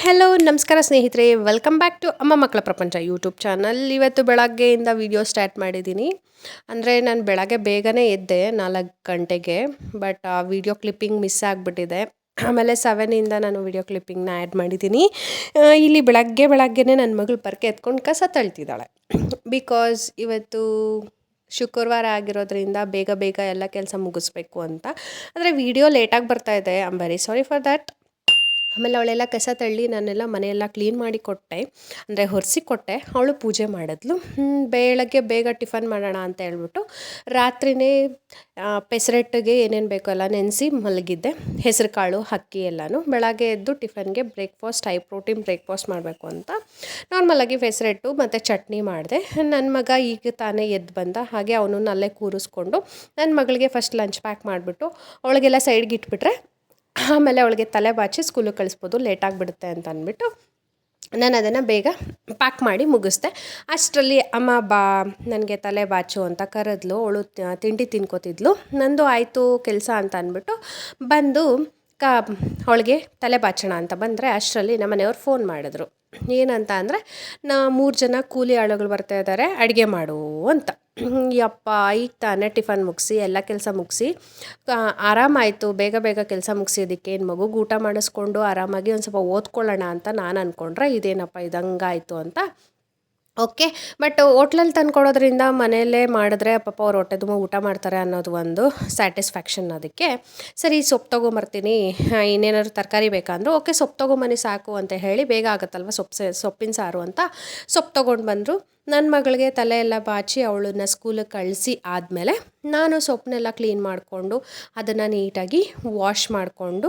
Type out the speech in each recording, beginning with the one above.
Hello ನಮಸ್ಕಾರ ಸ್ನೇಹಿತರೆ. Welcome back to ಅಮ್ಮ ಮಕ್ಕಳ ಪ್ರಪಂಚ ಯೂಟ್ಯೂಬ್ ಚಾನಲ್ ಇವತ್ತು ಬೆಳಗ್ಗೆಯಿಂದ ವಿಡಿಯೋ ಸ್ಟಾರ್ಟ್ ಮಾಡಿದ್ದೀನಿ. ಅಂದರೆ ನಾನು ಬೆಳಗ್ಗೆ ಬೇಗನೆ ಎದ್ದೆ, ನಾಲ್ಕು ಗಂಟೆಗೆ ಬಟ್ ಆ ವಿಡಿಯೋ ಕ್ಲಿಪ್ಪಿಂಗ್ ಮಿಸ್ ಆಗಿಬಿಟ್ಟಿದೆ. ಆಮೇಲೆ ಸೆವೆನಿಂದ ನಾನು ವಿಡಿಯೋ ಕ್ಲಿಪ್ಪಿಂಗ್ನ ಆ್ಯಡ್ ಮಾಡಿದ್ದೀನಿ. ಇಲ್ಲಿ ಬೆಳಗ್ಗೆ ಬೆಳಗ್ಗೆನೇ ನನ್ನ ಮಗಳು ಪರ್ಕೆ ಎತ್ಕೊಂಡು ಕಸ ತಳ್ತಿದ್ದಾಳೆ. ಬಿಕಾಸ್ ಇವತ್ತು ಶುಕ್ರವಾರ ಆಗಿರೋದ್ರಿಂದ ಬೇಗ ಬೇಗ ಎಲ್ಲ ಕೆಲಸ ಮುಗಿಸ್ಬೇಕು ಅಂತ. ಆದರೆ ವಿಡಿಯೋ ಲೇಟಾಗಿ ಬರ್ತಾ ಇದೆ. I am very sorry for that ಆಮೇಲೆ ಅವಳೆಲ್ಲ ಕಸ ತಳ್ಳಿ ನಾನೆಲ್ಲ ಮನೆಯೆಲ್ಲ ಕ್ಲೀನ್ ಮಾಡಿ ಕೊಟ್ಟೆ. ಅಂದರೆ ಹೊರಿಸಿ ಕೊಟ್ಟೆ. ಅವಳು ಪೂಜೆ ಮಾಡಿದ್ಲು. ಬೆಳಗ್ಗೆ ಬೇಗ ಟಿಫನ್ ಮಾಡೋಣ ಅಂತ ಹೇಳ್ಬಿಟ್ಟು ರಾತ್ರಿನೇ ಪೆಸರೆಟ್ಟಿಗೆ ಪೆಸರಟ್ಟಿಗೆ ಏನೇನು ಬೇಕೋ ಎಲ್ಲ ನೆನೆಸಿ ಮಲಗಿದ್ದೆ. ಹೆಸರು ಕಾಳು, ಅಕ್ಕಿ ಎಲ್ಲನೂ. ಬೆಳಗ್ಗೆ ಎದ್ದು ಟಿಫನ್ಗೆ ಬ್ರೇಕ್ಫಾಸ್ಟ್ ಹೈ ಪ್ರೋಟೀನ್ ಬ್ರೇಕ್ಫಾಸ್ಟ್ ಮಾಡಬೇಕು ಅಂತ. ನಾರ್ಮಲಾಗಿ ಹೆಸರೆಟ್ಟು ಮತ್ತು ಚಟ್ನಿ ಮಾಡಿದೆ. ನನ್ನ ಮಗ ಈಗ ತಾನೇ ಎದ್ದು ಬಂದ. ಹಾಗೆ ಅವನನ್ನು ಅಲ್ಲೇ ಕೂರಿಸ್ಕೊಂಡು ನನ್ನ ಮಗಳಿಗೆ ಫಸ್ಟ್ ಲಂಚ್ ಪ್ಯಾಕ್ ಮಾಡಿಬಿಟ್ಟು ಅವಳಿಗೆಲ್ಲ ಸೈಡ್ಗೆ ಇಟ್ಬಿಟ್ರೆ ಆಮೇಲೆ ಅವಳಿಗೆ ತಲೆ ಬಾಚಿ ಸ್ಕೂಲಿಗೆ ಕಳಿಸ್ಬೋದು ಲೇಟ್ ಆಗಿಬಿಡುತ್ತೆ ಅಂತ ಅಂದ್ಬಿಟ್ಟು ನಾನು ಅದನ್ನು ಬೇಗ ಪ್ಯಾಕ್ ಮಾಡಿ ಮುಗಿಸ್ದೆ. ಅಷ್ಟರಲ್ಲಿ ಅಮ್ಮ ಬಾ, ನನಗೆ ತಲೆ ಬಾಚು ಅಂತ ಕರೆದ್ಲು, ಅವಳು ತಿಂಡಿ ತಿನ್ಕೋತಿದ್ಲು. ನಂದು ಆಯಿತು, ಕೆಲಸ ಅಂತ ಅಂದ್ಬಿಟ್ಟು ಬಂದು ಕ, ಅವಳಿಗೆ ತಲೆ ಬಾಚೋಣ ಅಂತ ಬಂದರೆ ಅಷ್ಟರಲ್ಲಿ ನಮ್ಮ ಮನೆಯವ್ರು ಫೋನ್ ಮಾಡಿದ್ರು. ಏನಂತ ಅಂದರೆ, ನಾ ಮೂರು ಜನ ಕೂಲಿ ಆಳುಗಳು ಬರ್ತಾ ಇದ್ದಾರೆ ಅಡುಗೆ ಮಾಡು ಅಂತ. ಯಪ್ಪ ಈಗ ತಾನೇ ಟಿಫನ್ ಮುಗಿಸಿ, ಎಲ್ಲ ಕೆಲಸ ಮುಗಿಸಿ ಆರಾಮಾಯಿತು ಬೇಗ ಬೇಗ ಕೆಲಸ ಮುಗಿಸಿದ್ದಕ್ಕೆ ಏನು ಮಗುಗೆ ಊಟ ಮಾಡಿಸ್ಕೊಂಡು ಆರಾಮಾಗಿ ಒಂದು ಸ್ವಲ್ಪ ಓದ್ಕೊಳ್ಳೋಣ ಅಂತ ನಾನು ಅಂದ್ಕೊಂಡ್ರೆ ಇದೇನಪ್ಪ, ಇದಂಗಾಯಿತು ಅಂತ ಓಕೆ, ಬಟ್ ಹೋಟ್ಲಲ್ಲಿ ತಂದ್ಕೊಡೋದ್ರಿಂದ ಮನೆಯಲ್ಲೇ ಮಾಡಿದ್ರೆ ಪಾಪ ಅವ್ರು ಹೊಟ್ಟೆ ತುಂಬ ಊಟ ಮಾಡ್ತಾರೆ ಅನ್ನೋದು ಒಂದು ಸ್ಯಾಟಿಸ್ಫ್ಯಾಕ್ಷನ್ ಅದಕ್ಕೆ. ಸರಿ, ಸೊಪ್ಪು ತೊಗೊಂಬರ್ತೀನಿ ಇನ್ನೇನಾದ್ರು ತರಕಾರಿ ಬೇಕಂದ್ರೆ, ಓಕೆ, ಸೊಪ್ಪು ತೊಗೊಂಬನ್ನಿ ಸಾಕು ಅಂತ ಹೇಳಿ ಬೇಗ ಆಗುತ್ತಲ್ವ ಸೊಪ್ಪು ಸೊಪ್ಪಿನ ಸಾರು ಅಂತ. ಸೊಪ್ಪು ತೊಗೊಂಡು ಬಂದರು. ನನ್ನ ಮಗಳಿಗೆ ತಲೆ ಎಲ್ಲ ಬಾಚಿ ಅವಳನ್ನ ಸ್ಕೂಲಿಗೆ ಕಳಿಸಿ ಆದಮೇಲೆ ನಾನು ಸೊಪ್ಪನ್ನೆಲ್ಲ ಕ್ಲೀನ್ ಮಾಡಿಕೊಂಡು ಅದನ್ನು ನೀಟಾಗಿ ವಾಶ್ ಮಾಡಿಕೊಂಡು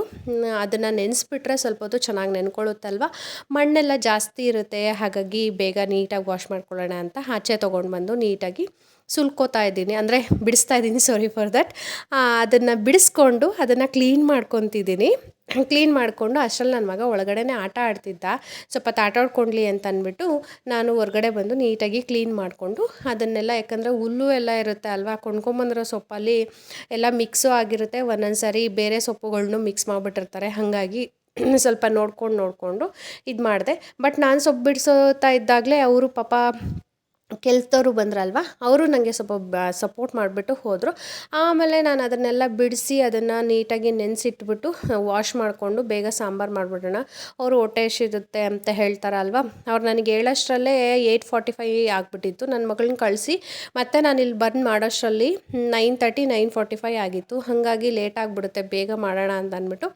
ಅದನ್ನು ನೆನೆಸ್ಬಿಟ್ರೆ ಸ್ವಲ್ಪ ಹೊತ್ತು ಚೆನ್ನಾಗಿ ನೆನ್ಕೊಳ್ಳುತ್ತಲ್ವ? ಮಣ್ಣೆಲ್ಲ ಜಾಸ್ತಿ ಇರುತ್ತೆ, ಹಾಗಾಗಿ ಬೇಗ ನೀಟಾಗಿ ವಾಶ್ ಮಾಡ್ಕೊಳ್ಳೋಣ ಅಂತ ಆಚೆ ತೊಗೊಂಡು ಬಂದು ನೀಟಾಗಿ ಸುಲ್ಕೋತಾ ಇದ್ದೀನಿ. ಅಂದರೆ ಬಿಡಿಸ್ತಾ ಇದ್ದೀನಿ ಸಾರಿ ಫಾರ್ ದಟ್ ಅದನ್ನು ಬಿಡಿಸ್ಕೊಂಡು ಅದನ್ನು ಕ್ಲೀನ್ ಮಾಡ್ಕೊತಿದ್ದೀನಿ. ಕ್ಲೀನ್ ಮಾಡಿಕೊಂಡು ಅಷ್ಟರಲ್ಲಿ ನನ್ನ ಮಗ ಒಳಗಡೆನೇ ಆಟ ಆಡ್ತಿದ್ದ. ಸ್ವಲ್ಪ ತಾಟಾಡ್ಕೊಂಡ್ಲಿ ಅಂತ ಅಂದ್ಬಿಟ್ಟು ನಾನು ಹೊರಗಡೆ ಬಂದು ನೀಟಾಗಿ ಕ್ಲೀನ್ ಮಾಡಿಕೊಂಡು ಅದನ್ನೆಲ್ಲ, ಯಾಕಂದರೆ ಹುಲ್ಲು ಎಲ್ಲ ಇರುತ್ತೆ ಅಲ್ವಾ, ಕೊಂಡ್ಕೊಂಬಂದಿರೋ ಸೊಪ್ಪಲ್ಲಿ ಎಲ್ಲ ಮಿಕ್ಸು ಆಗಿರುತ್ತೆ. ಒಂದೊಂದು ಸಾರಿ ಬೇರೆ ಸೊಪ್ಪುಗಳನ್ನು ಮಿಕ್ಸ್ ಮಾಡಿಬಿಟ್ಟಿರ್ತಾರೆ. ಹಾಗಾಗಿ ಸ್ವಲ್ಪ ನೋಡ್ಕೊಂಡು ನೋಡಿಕೊಂಡು ಇದು ಮಾಡಿದೆ ಬಟ್ ನಾನು ಸೊಪ್ಪು ಬಿಡಿಸೋತಾ ಇದ್ದಾಗಲೇ ಅವರು ಪಾಪ ಕೆಲ್ಸದವರು ಬಂದ್ರಲ್ವ, ಅವರು ನನಗೆ ಸ್ವಲ್ಪ ಸಪೋರ್ಟ್ ಮಾಡಿಬಿಟ್ಟು ಹೋದರು. ಆಮೇಲೆ ನಾನು ಅದನ್ನೆಲ್ಲ ಬಿಡಿಸಿ ಅದನ್ನು ನೀಟಾಗಿ ನೆನೆಸಿಟ್ಬಿಟ್ಟು ವಾಶ್ ಮಾಡಿಕೊಂಡು ಬೇಗ ಸಾಂಬಾರು ಮಾಡಿಬಿಡೋಣ. ಅವರು ಹೊಟ್ಟೆ ಎಷ್ಟಿರುತ್ತೆ ಅಂತ ಹೇಳ್ತಾರಲ್ವ, ಅವ್ರು ನನಗೆ ಹೇಳೋಷ್ಟರಲ್ಲೇ ಏಯ್ಟ್ ಫಾರ್ಟಿ ಫೈ ಆಗಿಬಿಟ್ಟಿತ್ತು. ನನ್ನ ಮಗಳನ್ನ ಕಳಿಸಿ, ಮತ್ತೆ ನಾನು ಇಲ್ಲಿ ಬಂದು ಮಾಡೋಷ್ಟರಲ್ಲಿ nine thirty nine forty five ಆಗಿತ್ತು. ಹಾಗಾಗಿ ಲೇಟ್ ಆಗಿಬಿಡುತ್ತೆ, ಬೇಗ ಮಾಡೋಣ ಅಂತ ಅಂದ್ಬಿಟ್ಟು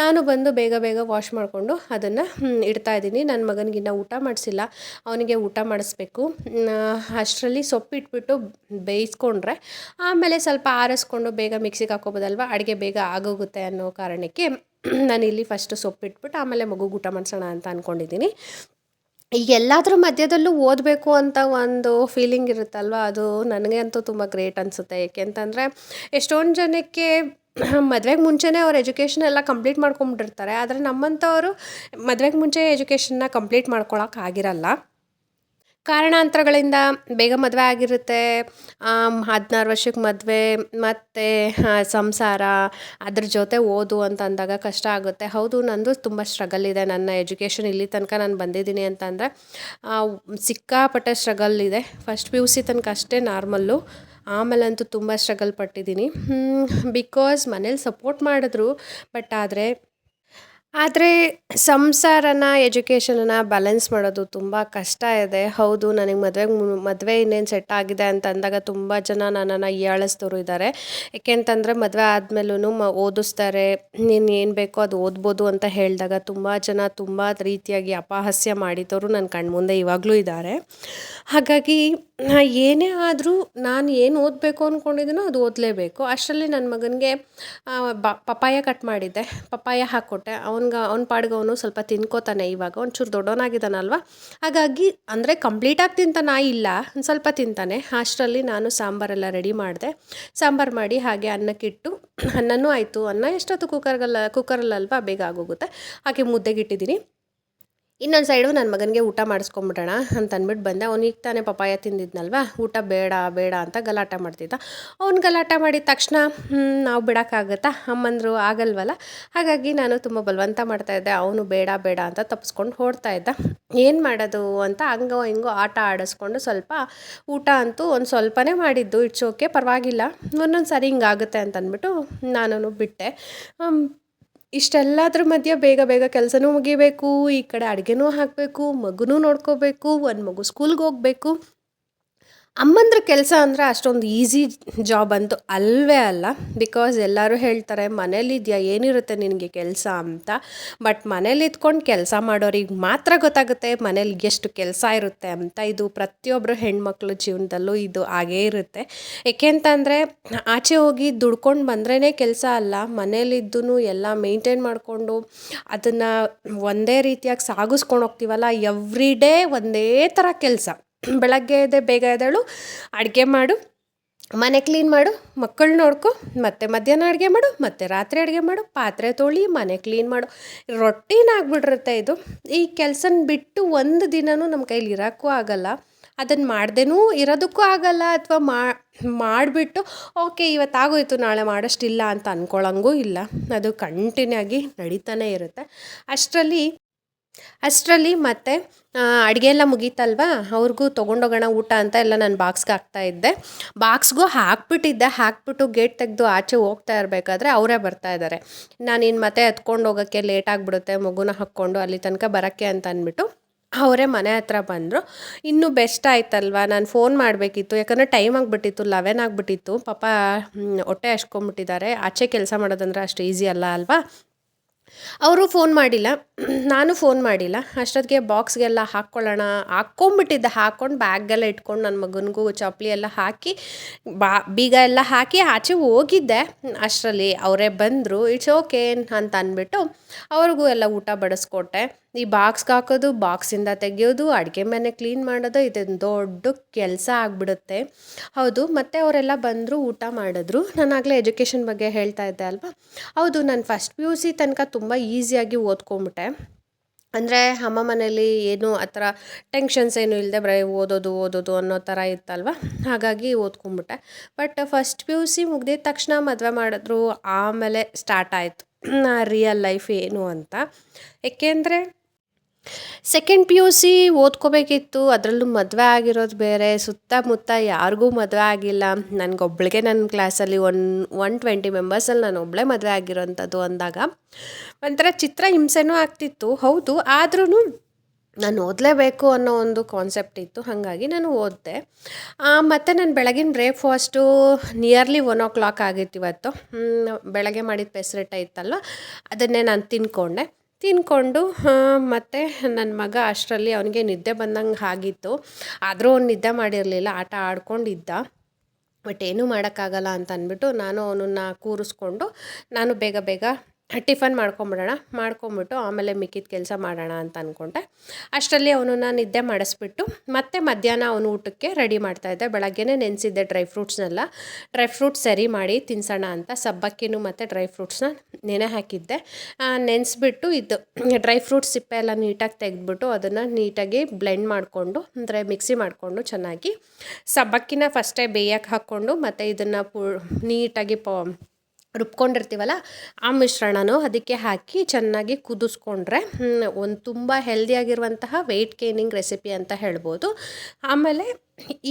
ನಾನು ಬಂದು ಬೇಗ ಬೇಗ ವಾಶ್ ಮಾಡಿಕೊಂಡು ಅದನ್ನು ಇಡ್ತಾ ಇದ್ದೀನಿ. ನನ್ನ ಮಗನಿಗಿನ್ನ ಊಟ ಮಾಡಿಸಿಲ್ಲ, ಅವನಿಗೆ ಊಟ ಮಾಡಿಸ್ಬೇಕು. ಅಷ್ಟರಲ್ಲಿ ಸೊಪ್ಪು ಇಟ್ಬಿಟ್ಟು ಬೇಯಿಸ್ಕೊಂಡ್ರೆ ಆಮೇಲೆ ಸ್ವಲ್ಪ ಆರಿಸ್ಕೊಂಡು ಬೇಗ ಮಿಕ್ಸಿಗೆ ಹಾಕೋಬೋದಲ್ವ ಅಡುಗೆ ಬೇಗ ಆಗೋಗುತ್ತೆ ಅನ್ನೋ ಕಾರಣಕ್ಕೆ ನಾನು ಇಲ್ಲಿ ಫಸ್ಟು ಸೊಪ್ಪು ಇಟ್ಬಿಟ್ಟು ಆಮೇಲೆ ಮಗು ಊಟ ಮಾಡಿಸೋಣ ಅಂತ ಅಂದ್ಕೊಂಡಿದ್ದೀನಿ ಈಗ ಎಲ್ಲಾದ್ರ ಮಧ್ಯದಲ್ಲೂ ಓದಬೇಕು ಅಂತ ಒಂದು ಫೀಲಿಂಗ್ ಇರುತ್ತಲ್ವ? ಅದು ನನಗೆ ಅಂತೂ ತುಂಬ ಗ್ರೇಟ್ ಅನಿಸುತ್ತೆ. ಏಕೆಂತಂದರೆ ಎಷ್ಟೊಂದು ಜನಕ್ಕೆ ಮದುವೆಗೆ ಮುಂಚೆನೇ ಅವ್ರ ಎಜುಕೇಷನ್ ಎಲ್ಲ ಕಂಪ್ಲೀಟ್ ಮಾಡ್ಕೊಂಬಿಟ್ಟಿರ್ತಾರೆ. ಆದರೆ ನಮ್ಮಂಥವರು ಮದುವೆಗೆ ಮುಂಚೆ ಎಜುಕೇಷನ್ನ ಕಂಪ್ಲೀಟ್ ಮಾಡ್ಕೊಳಕ್ಕೆ ಆಗಿರಲ್ಲ. ಕಾರಣಾಂತರಗಳಿಂದ ಬೇಗ ಮದುವೆ ಆಗಿರುತ್ತೆ ಹದಿನಾರು ವರ್ಷಕ್ಕೆ ಮದುವೆ, ಮತ್ತು ಸಂಸಾರ, ಅದ್ರ ಜೊತೆ ಓದು ಅಂತ ಅಂದಾಗ ಕಷ್ಟ ಆಗುತ್ತೆ. ಹೌದು, ನಂದು ತುಂಬ ಸ್ಟ್ರಗಲ್ ಇದೆ. ನನ್ನ ಎಜುಕೇಷನ್ ಇಲ್ಲಿ ತನಕ ನಾನು ಬಂದಿದ್ದೀನಿ ಅಂತಂದರೆ ಸಿಕ್ಕಾಪಟ್ಟೆ ಸ್ಟ್ರಗಲ್ ಇದೆ. ಫಸ್ಟ್ ಪಿ ಯು ಸಿ ತನಕ ಅಷ್ಟೇ ನಾರ್ಮಲ್ಲು ಆಮೇಲಂತೂ ತುಂಬ ಸ್ಟ್ರಗಲ್ ಪಟ್ಟಿದ್ದೀನಿ. ಬಿಕಾಸ್ ಮನೇಲಿ ಸಪೋರ್ಟ್ ಮಾಡಿದ್ರು ಬಟ್ ಆದರೆ ಆದರೆ ಸಂಸಾರನ ಎಜುಕೇಷನನ್ನ ಬ್ಯಾಲೆನ್ಸ್ ಮಾಡೋದು ತುಂಬ ಕಷ್ಟ ಇದೆ. ಹೌದು, ನನಗೆ ಮದುವೆಗೆ ಮದುವೆ ಇನ್ನೇನು ಸೆಟ್ ಆಗಿದೆ ಅಂತ ಅಂದಾಗ ತುಂಬ ಜನ ನನ್ನನ್ನು ಹೀಯಾಳಿಸ್ದವರು ಇದ್ದಾರೆ ಏಕೆಂತಂದರೆ ಮದುವೆ ಆದಮೇಲೂ ಮ, ಓದಿಸ್ತಾರೆ, ನೀನು ಏನು ಬೇಕೋ ಅದು ಓದ್ಬೋದು ಅಂತ ಹೇಳಿದಾಗ ತುಂಬ ಜನ ತುಂಬ ರೀತಿಯಾಗಿ ಅಪಹಾಸ್ಯ ಮಾಡಿದವರು ನನ್ನ ಕಣ್ಮುಂದೆ ಇವಾಗಲೂ ಇದ್ದಾರೆ ಹಾಗಾಗಿ ಏನೇ ಆದರೂ ನಾನು ಏನು ಓದಬೇಕು ಅಂದ್ಕೊಂಡಿದ್ದೀನೋ ಅದು ಓದಲೇಬೇಕು. ಅಷ್ಟರಲ್ಲಿ ನನ್ನ ಮಗನಿಗೆ ಬ, ಪಪ್ಪಾಯ ಕಟ್ ಮಾಡಿದ್ದೆ. ಪಪ್ಪಾಯ ಹಾಕ್ಕೊಟ್ಟೆ ಅವ್ನ್ಗೆ, ಅವ್ನ ಪಾಡ್ಗೆ ಅವನು ಸ್ವಲ್ಪ ತಿನ್ಕೋತಾನೆ ಇವಾಗ. ಒಂಚೂರು ದೊಡ್ಡವನಾಗಿದ್ದಾನಲ್ವ? ಹಾಗಾಗಿ ಅಂದರೆ ಕಂಪ್ಲೀಟಾಗಿ ತಿಂತಾನ ಇಲ್ಲ. ಒಂದು ಸ್ವಲ್ಪ ತಿಂತಾನೆ. ಅಷ್ಟರಲ್ಲಿ ನಾನು ಸಾಂಬಾರೆಲ್ಲ ರೆಡಿ ಮಾಡಿದೆ. ಸಾಂಬಾರು ಮಾಡಿ ಹಾಗೆ ಅನ್ನಕ್ಕಿಟ್ಟು, ಅನ್ನನೂ ಆಯಿತು. ಅನ್ನ ಎಷ್ಟೊತ್ತು ಕುಕ್ಕರ್ಗಲ್ಲ ಕುಕ್ಕರಲ್ಲಲ್ವ ಬೇಗ ಆಗೋಗುತ್ತೆ. ಹಾಗೆ ಮುದ್ದೆಗಿಟ್ಟಿದ್ದೀನಿ ಇನ್ನೊಂದು ಸೈಡು ನನ್ನ ಮಗನಿಗೆ ಊಟ ಮಾಡಿಸ್ಕೊಂಬಿಡೋಣ ಅಂತ ಅಂದ್ಬಿಟ್ಟು ಬಂದೆ. ಅವ್ನಿಗೆ ತಾನೇ ಪಪ್ಪಾಯ ತಿಂದಿದ್ನಲ್ವ? ಊಟ ಬೇಡ ಬೇಡ ಅಂತ ಗಲಾಟೆ ಮಾಡ್ತಿದ್ದ. ಅವ್ನು ಗಲಾಟೆ ಮಾಡಿದ ತಕ್ಷಣ ನಾವು ಬಿಡೋಕ್ಕಾಗತ್ತಾ? ಅಮ್ಮಂದರು ಆಗಲ್ವಲ್ಲ? ಹಾಗಾಗಿ ನಾನು ತುಂಬ ಬಲವಂತ ಮಾಡ್ತಾಯಿದ್ದೆ ಅವನು ಬೇಡ ಬೇಡ ಅಂತ ತಪ್ಪಿಸ್ಕೊಂಡು ಓಡ್ತಾ ಇದ್ದ. ಏನು ಮಾಡೋದು ಅಂತ ಹಂಗೋ ಹಿಂಗೋ ಆಟ ಆಡಿಸ್ಕೊಂಡು ಸ್ವಲ್ಪ ಊಟ ಅಂತೂ ಒಂದು ಸ್ವಲ್ಪನೇ ಮಾಡಿದ್ದು. ಇಟ್ಸ್ ಓಕೆ ಪರವಾಗಿಲ್ಲ. ಒಂದೊಂದು ಸಾರಿ ಹಿಂಗಾಗುತ್ತೆ ಅಂತ ಅಂದ್ಬಿಟ್ಟು ನಾನು ಬಿಟ್ಟೆ. ಇಷ್ಟೆಲ್ಲದ್ರ ಮಧ್ಯೆ ಬೇಗ ಬೇಗ ಕೆಲಸನೂ ಮುಗಿಬೇಕು, ಈ ಕಡೆ ಅಡುಗೆನೂ ಹಾಕಬೇಕು, ಮಗುನೂ ನೋಡ್ಕೋಬೇಕು, ಒಂದು ಮಗು ಸ್ಕೂಲ್ಗೆ ಹೋಗಬೇಕು. ಅಮ್ಮಂದ್ರ ಕೆಲಸ ಅಂದರೆ ಅಷ್ಟೊಂದು ಈಸಿ ಜಾಬ್ ಅಂತೂ ಅಲ್ವೇ ಅಲ್ಲ. ಬಿಕಾಸ್ ಎಲ್ಲರೂ ಹೇಳ್ತಾರೆ, ಮನೇಲಿದೆಯಾ, ಏನಿರುತ್ತೆ ನಿನಗೆ ಕೆಲಸ ಅಂತ. ಬಟ್ ಮನೇಲಿ ಇದ್ಕೊಂಡು ಕೆಲಸ ಮಾಡೋರಿಗೆ ಮಾತ್ರ ಗೊತ್ತಾಗುತ್ತೆ, ಮನೇಲಿ ಎಷ್ಟು ಕೆಲಸ ಇರುತ್ತೆ ಅಂತ. ಇದು ಪ್ರತಿಯೊಬ್ಬರು ಹೆಣ್ಮಕ್ಳ ಜೀವನದಲ್ಲೂ ಇದು ಹಾಗೇ ಇರುತ್ತೆ. ಏಕೆಂತಂದರೆ ಆಚೆ ಹೋಗಿ ದುಡ್ಕೊಂಡು ಬಂದ್ರೇ ಕೆಲಸ ಅಲ್ಲ. ಮನೇಲಿದ್ದು ಎಲ್ಲ ಮೇಂಟೈನ್ ಮಾಡಿಕೊಂಡು ಅದನ್ನು ಒಂದೇ ರೀತಿಯಾಗಿ ಸಾಗಿಸ್ಕೊಂಡು ಹೋಗ್ತೀವಲ್ಲ ಎವ್ರಿ ಡೇ ಒಂದೇ ಥರ ಕೆಲಸ. ಬೆಳಗ್ಗೆ ಎದ್ದೆ ಬೇಗ ಎದ್ದೇಳು, ಅಡುಗೆ ಮಾಡು, ಮನೆ ಕ್ಲೀನ್ ಮಾಡು ಮಕ್ಕಳು ನೋಡ್ಕೊ, ಮತ್ತೆ ಮಧ್ಯಾಹ್ನ ಅಡುಗೆ ಮಾಡು, ಮತ್ತೆ ರಾತ್ರಿ ಅಡುಗೆ ಮಾಡು, ಪಾತ್ರೆ ತೊಳಿ, ಮನೆ ಕ್ಲೀನ್ ಮಾಡು. ರೊಟ್ಟಿನ ಆಗಿಬಿಟ್ಟಿರುತ್ತೆ ಇದು. ಈ ಕೆಲಸನ ಬಿಟ್ಟು ಒಂದು ದಿನವೂ ನಮ್ಮ ಕೈಲಿ ಇರೋಕ್ಕೂ ಆಗಲ್ಲ. ಅದನ್ನು ಮಾಡ್ದೇನೂ ಇರೋದಕ್ಕೂ ಆಗಲ್ಲ ಅಥವಾ ಮಾಡಿಬಿಟ್ಟು, ಓಕೆ ಇವತ್ತು ಆಗೋಯ್ತು ನಾಳೆ ಮಾಡೋಷ್ಟಿಲ್ಲ ಅಂತ ಅಂದ್ಕೊಳ್ಳಂಗೂ ಇಲ್ಲ. ಅದು ಕಂಟಿನ್ಯೂ ಆಗಿ ನಡೀತಾನೆ ಇರುತ್ತೆ. ಅಷ್ಟರಲ್ಲಿ ಅಷ್ಟರಲ್ಲಿ ಮತ್ತೆ ಅಡುಗೆ ಎಲ್ಲ ಮುಗೀತಲ್ವಾ? ಅವ್ರಿಗೂ ತೊಗೊಂಡೋಗೋಣ ಊಟ ಅಂತ ಎಲ್ಲ ನಾನು ಬಾಕ್ಸ್ಗೆ ಹಾಕ್ತಾ ಇದ್ದೆ. ಬಾಕ್ಸ್ಗೂ ಹಾಕ್ಬಿಟ್ಟಿದ್ದೆ. ಹಾಕ್ಬಿಟ್ಟು ಗೇಟ್ ತೆಗೆದು ಆಚೆ ಹೋಗ್ತಾ ಇರಬೇಕಾದ್ರೆ ಅವರೇ ಬರ್ತಾ ಇದ್ದಾರೆ ನಾನಿನ್ನು ಮತ್ತೆ ಎತ್ಕೊಂಡು ಹೋಗೋಕ್ಕೆ ಲೇಟ್ ಆಗಿಬಿಡುತ್ತೆ. ಮಗುನ ಹಾಕ್ಕೊಂಡು ಅಲ್ಲಿ ತನಕ ಬರೋಕ್ಕೆ ಅಂತ ಅಂದ್ಬಿಟ್ಟು ಅವರೇ ಮನೆ ಹತ್ರ ಬಂದರು. ಇನ್ನೂ ಬೆಸ್ಟ್ ಆಯ್ತಲ್ವ? ನಾನು ಫೋನ್ ಮಾಡಬೇಕಿತ್ತು. ಯಾಕಂದರೆ ಟೈಮ್ ಆಗಿಬಿಟ್ಟಿತ್ತು. ಲೆವೆನ್ ಆಗಿಬಿಟ್ಟಿತ್ತು. ಪಾಪ ಹೊಟ್ಟೆ ಹಚ್ಕೊಂಬಿಟ್ಟಿದ್ದಾರೆ ಆಚೆ ಕೆಲಸ ಮಾಡೋದಂದ್ರೆ ಅಷ್ಟು ಈಸಿ ಅಲ್ಲ ಅಲ್ವಾ? ಅವರು ಫೋನ್ ಮಾಡಿಲ್ಲ. ನಾನು ಫೋನ್ ಮಾಡಿಲ್ಲ. ಅಷ್ಟೊತ್ತಿಗೆ ಬಾಕ್ಸ್ಗೆಲ್ಲ ಹಾಕ್ಕೊಳ್ಳೋಣ. ಹಾಕ್ಕೊಂಬಿಟ್ಟಿದ್ದೆ. ಹಾಕ್ಕೊಂಡು ಬ್ಯಾಗೆಲ್ಲ ಇಟ್ಕೊಂಡು ನನ್ನ ಮಗನಿಗೂ ಚಪ್ಪಲಿ ಎಲ್ಲ ಹಾಕಿ, ಬಾ, ಬೀಗ ಎಲ್ಲ ಹಾಕಿ ಆಚೆ ಹೋಗಿದ್ದೆ. ಅಷ್ಟರಲ್ಲಿ ಅವರೇ ಬಂದರು. ಇಟ್ಸ್ ಓಕೆ ಅಂತ ಅಂದ್ಬಿಟ್ಟು ಅವ್ರಿಗೂ ಎಲ್ಲ ಊಟ ಬಡಿಸ್ಕೊಟ್ಟೆ. ಈ ಬಾಕ್ಸ್ಗೆ ಹಾಕೋದು ಬಾಕ್ಸಿಂದ ತೆಗೆಯೋದು ಅಡುಗೆ ಮನೆ ಕ್ಲೀನ್ ಮಾಡೋದು, ಇದೊಂದು ದೊಡ್ಡ ಕೆಲಸ ಆಗಿಬಿಡುತ್ತೆ. ಹೌದು, ಮತ್ತು ಅವರೆಲ್ಲ ಬಂದರು, ಊಟ ಮಾಡಿದ್ರು. ನಾನು ಆಗಲೇ ಎಜುಕೇಷನ್ ಬಗ್ಗೆ ಹೇಳ್ತಾ ಇದ್ದೆ ಅಲ್ವಾ? ಹೌದು, ನಾನು ಫಸ್ಟ್ ಪಿ ಯು ಸಿ ತನಕ ತುಂಬ ಈಸಿಯಾಗಿ ಓದ್ಕೊಂಬಿಟ್ಟೆ. ಅಂದರೆ ಅಮ್ಮ ಮನೇಲಿ ಏನು ಆ ಥರ ಟೆನ್ಷನ್ಸ್ ಏನು ಇಲ್ಲದೆ ಬರೀ ಓದೋದು ಓದೋದು ಅನ್ನೋ ಥರ ಇತ್ತಲ್ವ? ಹಾಗಾಗಿ ಓದ್ಕೊಂಬಿಟ್ಟೆ. But first P U C ಮುಗ್ದಿದ ತಕ್ಷಣ ಮದುವೆ ಮಾಡಿದ್ರು, ಆಮೇಲೆ ಸ್ಟಾರ್ಟ್ ಆಯಿತು. ರಿಯಲ್ ಲೈಫ್ ಏನು ಅಂತ. ಏಕೆಂದರೆ ಸೆಕೆಂಡ್ ಪಿ ಯು ಸಿ ಓದ್ಕೋಬೇಕಿತ್ತು. ಅದರಲ್ಲೂ ಮದುವೆ ಆಗಿರೋದು ಬೇರೆ. ಸುತ್ತಮುತ್ತ ಯಾರಿಗೂ ಮದುವೆ ಆಗಿಲ್ಲ. ನನಗೊಬ್ಳಿಗೆ ನನ್ನ ಕ್ಲಾಸಲ್ಲಿ ಒನ್ ಒನ್ ಟ್ವೆಂಟಿ ಮೆಂಬರ್ಸಲ್ಲಿ ನಾನು ಒಬ್ಬಳೇ ಮದುವೆ ಆಗಿರೋಂಥದ್ದು ಅಂದಾಗ ಒಂಥರ ಚಿತ್ರ ಹಿಂಸೆನೂ ಆಗ್ತಿತ್ತು. ಹೌದು ಆದ್ರೂ ನಾನು ಓದಲೇಬೇಕು ಅನ್ನೋ ಒಂದು ಕಾನ್ಸೆಪ್ಟ್ ಇತ್ತು. ಹಾಗಾಗಿ ನಾನು ಓದಿದೆ. ಮತ್ತು ನಾನು ಬೆಳಗಿನ breakfast nearly one o'clock ಆಗಿತ್ತು ಇವತ್ತು. ಬೆಳಗ್ಗೆ ಮಾಡಿದ ಪೆಸರಿಟ ಇತ್ತಲ್ವ ಅದನ್ನೇ ನಾನು ತಿನ್ಕೊಂಡೆ. ತಿನ್ಕೊಂಡು ಮತ್ತು ನನ್ನ ಮಗ ಅಷ್ಟರಲ್ಲಿ ಅವನಿಗೆ ನಿದ್ದೆ ಬಂದಂಗೆ ಆಗಿತ್ತು. ಆದರೂ ಅವ್ನು ನಿದ್ದೆ ಮಾಡಿರಲಿಲ್ಲ, ಆಟ ಆಡ್ಕೊಂಡಿದ್ದ. ಬಟ್ ಏನೂ ಮಾಡೋಕ್ಕಾಗಲ್ಲ ಅಂತ ಅಂದ್ಬಿಟ್ಟು ನಾನು ಅವನನ್ನು ಕೂರಿಸ್ಕೊಂಡು, ನಾನು ಬೇಗ ಬೇಗ ಟಿಫನ್ ಮಾಡ್ಕೊಂಬಿಡೋಣ, ಮಾಡ್ಕೊಂಬಿಟ್ಟು ಆಮೇಲೆ ಮಿಕ್ಕಿದ ಕೆಲಸ ಮಾಡೋಣ ಅಂತ ಅಂದ್ಕೊಂಡೆ ಅಷ್ಟರಲ್ಲಿ ಅವನನ್ನು ನಿದ್ದೆ ಮಾಡಿಸ್ಬಿಟ್ಟು ಮತ್ತೆ ಮಧ್ಯಾಹ್ನ ಅವನು ಊಟಕ್ಕೆ ರೆಡಿ ಮಾಡ್ತಾಯಿದ್ದೆ ಬೆಳಗ್ಗೆನೇ ನೆನೆಸಿದ್ದೆ ಡ್ರೈ ಫ್ರೂಟ್ಸ್ನೆಲ್ಲ. ಡ್ರೈ ಫ್ರೂಟ್ಸ್ ಸರಿ ಮಾಡಿ ತಿನ್ಸೋಣ ಅಂತ ಸಬ್ಬಕ್ಕಿನೂ ಮತ್ತು ಡ್ರೈ ಫ್ರೂಟ್ಸ್ನ ನೆನೆ ಹಾಕಿದ್ದೆ. ನೆನೆಸ್ಬಿಟ್ಟು ಇದು ಡ್ರೈ ಫ್ರೂಟ್ಸ್ ಸಿಪ್ಪೆ ಎಲ್ಲ ನೀಟಾಗಿ ತೆಗೆದ್ಬಿಟ್ಟು ಅದನ್ನು ನೀಟಾಗಿ ಬ್ಲೆಂಡ್ ಮಾಡಿಕೊಂಡು, ಅಂದರೆ ಮಿಕ್ಸಿ ಮಾಡಿಕೊಂಡು ಚೆನ್ನಾಗಿ ಸಬ್ಬಕ್ಕಿನ ಫಸ್ಟೇ ಬೇಯಕ್ಕೆ ಹಾಕ್ಕೊಂಡು ಮತ್ತು ಇದನ್ನು ಪು ನೀಟಾಗಿ ಪ ರುಬ್ಕೊಂಡಿರ್ತೀವಲ್ಲ, ಆ ಮಿಶ್ರಣನೂ ಅದಕ್ಕೆ ಹಾಕಿ ಚೆನ್ನಾಗಿ ಕುದಿಸ್ಕೊಂಡ್ರೆ ಒಂದು ತುಂಬ ಹೆಲ್ದಿಯಾಗಿರುವಂತಹ ವೆಯ್ಟ್ ಗೇನಿಂಗ್ ರೆಸಿಪಿ ಅಂತ ಹೇಳ್ಬೋದು. ಆಮೇಲೆ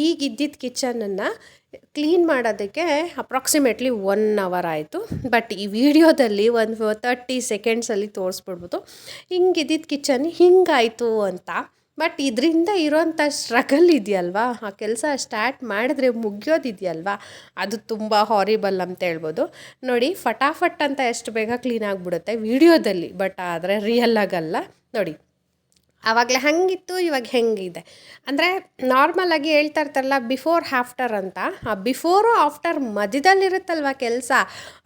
ಈಗಿದ್ದಿದ್ದ ಕಿಚನನ್ನು ಕ್ಲೀನ್ ಮಾಡೋದಕ್ಕೆ ಅಪ್ರಾಕ್ಸಿಮೇಟ್ಲಿ ಒನ್ ಅವರ್ ಆಯಿತು. ಬಟ್ ಈ ವಿಡಿಯೋದಲ್ಲಿ ಒಂದು ತರ್ಟಿ ಸೆಕೆಂಡ್ಸಲ್ಲಿ ತೋರಿಸ್ಬಿಡ್ಬೋದು ಹಿಂಗಿದ್ದಿದ್ದ ಕಿಚನ್ ಹಿಂಗಾಯಿತು ಅಂತ ಬಟ್ ಇದರಿಂದ ಇರೋಂಥ ಸ್ಟ್ರಗಲ್ ಇದೆಯಲ್ವಾ? ಆ ಕೆಲಸ ಸ್ಟಾರ್ಟ್ ಮಾಡಿದ್ರೆ ಮುಗಿಯೋದಿದೆಯಲ್ವಾ? ಅದು ತುಂಬ ಹಾರಿಬಲ್ ಅಂತ ಹೇಳ್ಬೋದು. ನೋಡಿ, ಫಟಾಫಟ್ ಅಂತ ಎಷ್ಟು ಬೇಗ ಕ್ಲೀನ್ ಆಗಿಬಿಡುತ್ತೆ ವಿಡಿಯೋದಲ್ಲಿ ಬಟ್ ಆದರೆ ರಿಯಲ್ ಆಗಲ್ಲ. ನೋಡಿ ಆವಾಗಲೇ ಹಾಗಿತ್ತು, ಇವಾಗ ಹೆಂಗಿದೆ? ಅಂದರೆ ನಾರ್ಮಲಾಗಿ ಹೇಳ್ತಾ ಇರ್ತಾರಲ್ಲ ಬಿಫೋರ್ ಆಫ್ಟರ್ ಅಂತ. ಆ ಬಿಫೋರು ಆಫ್ಟರ್ ಮಧ್ಯದಲ್ಲಿರುತ್ತಲ್ವ ಕೆಲಸ?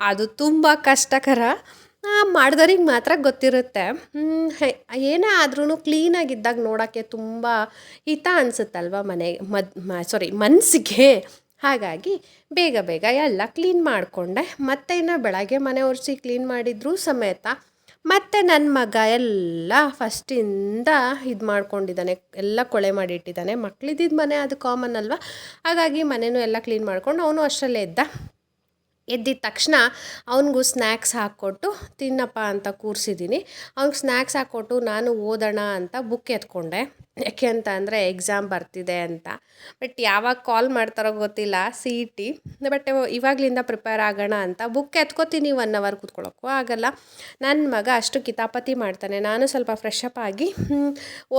ಅದು ತುಂಬ ಕಷ್ಟಕರ ಮಾಡಿದವ್ರಿಗೆ ಮಾತ್ರ ಗೊತ್ತಿರುತ್ತೆ. ಏನೇ ಆದ್ರೂ ಕ್ಲೀನಾಗಿದ್ದಾಗ ನೋಡೋಕ್ಕೆ ತುಂಬ ಹಿತ ಅನಿಸುತ್ತಲ್ವ ಮನೆ, ಮದ್ ಸಾರಿ ಮನಸ್ಸಿಗೆ ಹಾಗಾಗಿ ಬೇಗ ಬೇಗ ಎಲ್ಲ ಕ್ಲೀನ್ ಮಾಡಿಕೊಂಡೆ. ಮತ್ತೆ ಇನ್ನು ಬೆಳಗ್ಗೆ ಮನೆ ಒರೆಸಿ ಕ್ಲೀನ್ ಮಾಡಿದ್ರು ಸಮೇತ ಮತ್ತು ನನ್ನ ಮಗ ಎಲ್ಲ ಫಸ್ಟಿಂದ ಇದು ಮಾಡ್ಕೊಂಡಿದ್ದಾನೆ. ಎಲ್ಲ ಕೊಳೆ ಮಾಡಿಟ್ಟಿದ್ದಾನೆ ಮಕ್ಳಿದ್ದಿದ್ದು ಮನೆ ಅದು ಕಾಮನ್ ಅಲ್ವಾ? ಹಾಗಾಗಿ ಮನೆಯೂ ಎಲ್ಲ ಕ್ಲೀನ್ ಮಾಡ್ಕೊಂಡು ಅವನು ಅಷ್ಟರಲ್ಲೇ ಎದ್ದ ಎದ್ದಿದ ತಕ್ಷಣ ಅವನಿಗೂ ಸ್ನ್ಯಾಕ್ಸ್ ಹಾಕ್ಕೊಟ್ಟು, ತಿನ್ನಪ್ಪ ಅಂತ ಕೂರಿಸಿದ್ದೀನಿ ಅವ್ನಿಗೆ ಸ್ನ್ಯಾಕ್ಸ್ ಹಾಕ್ಕೊಟ್ಟು, ನಾನು ಓದೋಣ ಅಂತ ಬುಕ್ ಎತ್ಕೊಂಡೆ. ಯಾಕೆ ಅಂತ ಅಂದರೆ ಎಕ್ಸಾಮ್ ಬರ್ತಿದೆ ಅಂತ. ಬಟ್ ಯಾವಾಗ ಕಾಲ್ ಮಾಡ್ತಾರೋ ಗೊತ್ತಿಲ್ಲ ಸಿ ಇ ಟಿ ಬಟ್ ಇವಾಗಲಿಂದ ಪ್ರಿಪೇರ್ ಆಗೋಣ ಅಂತ ಬುಕ್ ಎತ್ಕೋತೀನಿ ಒನ್ ಅವರ್ ಕೂತ್ಕೊಳ್ಳೋಕ್ಕೂ ಆಗಲ್ಲ. ನನ್ನ ಮಗ ಅಷ್ಟು ಕಿತಾಪತಿ ಮಾಡ್ತಾನೆ. ನಾನು ಸ್ವಲ್ಪ ಫ್ರೆಶ್ ಅಪ್ ಆಗಿ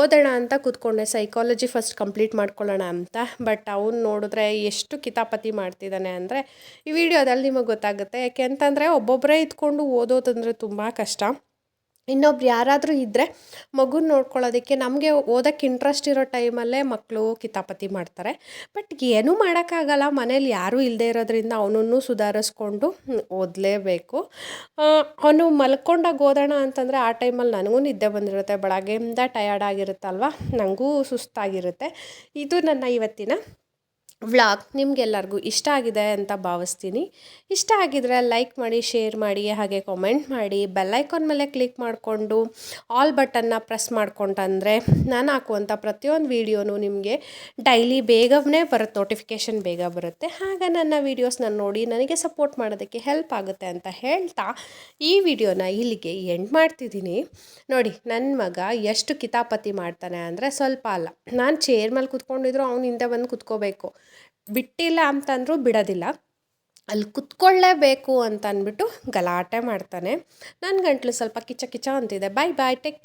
ಓದೋಣ ಅಂತ ಕೂತ್ಕೊಂಡೆ. ಸೈಕಾಲಜಿ ಫಸ್ಟ್ ಕಂಪ್ಲೀಟ್ ಮಾಡ್ಕೊಳ್ಳೋಣ ಅಂತ. ಬಟ್ ಅವನು ನೋಡಿದ್ರೆ ಎಷ್ಟು ಕಿತಾಪತಿ ಮಾಡ್ತಿದ್ದಾನೆ ಅಂದರೆ ಈ ವಿಡಿಯೋದಲ್ಲಿ ನಿಮಗೆ ಗೊತ್ತಾಗುತ್ತೆ. ಯಾಕೆ ಅಂತಂದರೆ ಒಬ್ಬೊಬ್ಬರೇ ಇದ್ಕೊಂಡು ಓದೋದಂದರೆ ತುಂಬ ಕಷ್ಟ. ಇನ್ನೊಬ್ರು ಯಾರಾದರೂ ಇದ್ದರೆ ಮಗುನ ನೋಡ್ಕೊಳ್ಳೋದಕ್ಕೆ ನಮಗೆ ಓದಕ್ಕೆ ಇಂಟ್ರೆಸ್ಟ್ ಇರೋ ಟೈಮಲ್ಲೇ ಮಕ್ಕಳು ಕಿತಾಪತಿ ಮಾಡ್ತಾರೆ. ಬಟ್ ಏನೂ ಮಾಡೋಕ್ಕಾಗಲ್ಲ, ಮನೇಲಿ ಯಾರೂ ಇಲ್ಲದೆ ಇರೋದ್ರಿಂದ ಅವನನ್ನು ಸುಧಾರಿಸ್ಕೊಂಡು ಓದಲೇಬೇಕು. ಅವನು ಮಲ್ಕೊಂಡಾಗ ಓದೋಣ ಅಂತಂದರೆ ಆ ಟೈಮಲ್ಲಿ ನನಗೂ ನಿದ್ದೆ ಬಂದಿರುತ್ತೆ. ಬೆಳಗ್ಗೆಯಿಂದ ಟಯರ್ಡ್ ಆಗಿರುತ್ತಲ್ವ? ನನಗೂ ಸುಸ್ತಾಗಿರುತ್ತೆ. ಇದು ನನ್ನ ಇವತ್ತಿನ ವ್ಲಾಗ್ ನಿಮಗೆಲ್ಲರಿಗೂ ಇಷ್ಟ ಆಗಿದೆ ಅಂತ ಭಾವಿಸ್ತೀನಿ. ಇಷ್ಟ ಆಗಿದ್ರೆ ಲೈಕ್ ಮಾಡಿ, ಶೇರ್ ಮಾಡಿ, ಹಾಗೆ ಕಾಮೆಂಟ್ ಮಾಡಿ ಬೆಲ್ಲೈಕಾನ್ ಮೇಲೆ ಕ್ಲಿಕ್ ಮಾಡಿಕೊಂಡು ಆಲ್ ಬಟನ್ನ ಪ್ರೆಸ್ ಮಾಡ್ಕೊಂಡಂದರೆ ನಾನು ಹಾಕುವಂಥ ಪ್ರತಿಯೊಂದು ವೀಡಿಯೋನು ನಿಮಗೆ ಡೈಲಿ ಬೇಗನೇ ಬರುತ್ತೆ, ನೋಟಿಫಿಕೇಷನ್ ಬೇಗ ಬರುತ್ತೆ. ಹಾಗೆ ನನ್ನ ವೀಡಿಯೋಸ್ನ ನೋಡಿ ನನಗೆ ಸಪೋರ್ಟ್ ಮಾಡೋದಕ್ಕೆ ಹೆಲ್ಪ್ ಆಗುತ್ತೆ ಅಂತ ಹೇಳ್ತಾ ಈ ವಿಡಿಯೋನ ಇಲ್ಲಿಗೆ ಎಂಡ್ ಮಾಡ್ತಿದ್ದೀನಿ. ನೋಡಿ, ನನ್ನ ಮಗ ಎಷ್ಟು ಕಿತಾಪತಿ ಮಾಡ್ತಾನೆ ಅಂದರೆ ಸ್ವಲ್ಪ ಅಲ್ಲ. ನಾನು ಚೇರ್ ಮೇಲೆ ಕುತ್ಕೊಂಡಿದ್ರು ಅವ್ನು ಬಂದು ಕುತ್ಕೋಬೇಕು. ಬಿಟ್ಟಿಲ್ಲ ಅಂತಂದರೂ ಬಿಡೋದಿಲ್ಲ. ಅಲ್ಲಿ ಕುತ್ಕೊಳ್ಳೇಬೇಕು ಅಂತ ಅಂದ್ಬಿಟ್ಟು ಗಲಾಟೆ ಮಾಡ್ತಾನೆ. ನನ್ನ ಗಂಟ್ಲು ಸ್ವಲ್ಪ ಕಿಚ ಕಿಚ ಅಂತಿದೆ ಬಾಯ್ ಬಾಯ್ ಟೇಕ್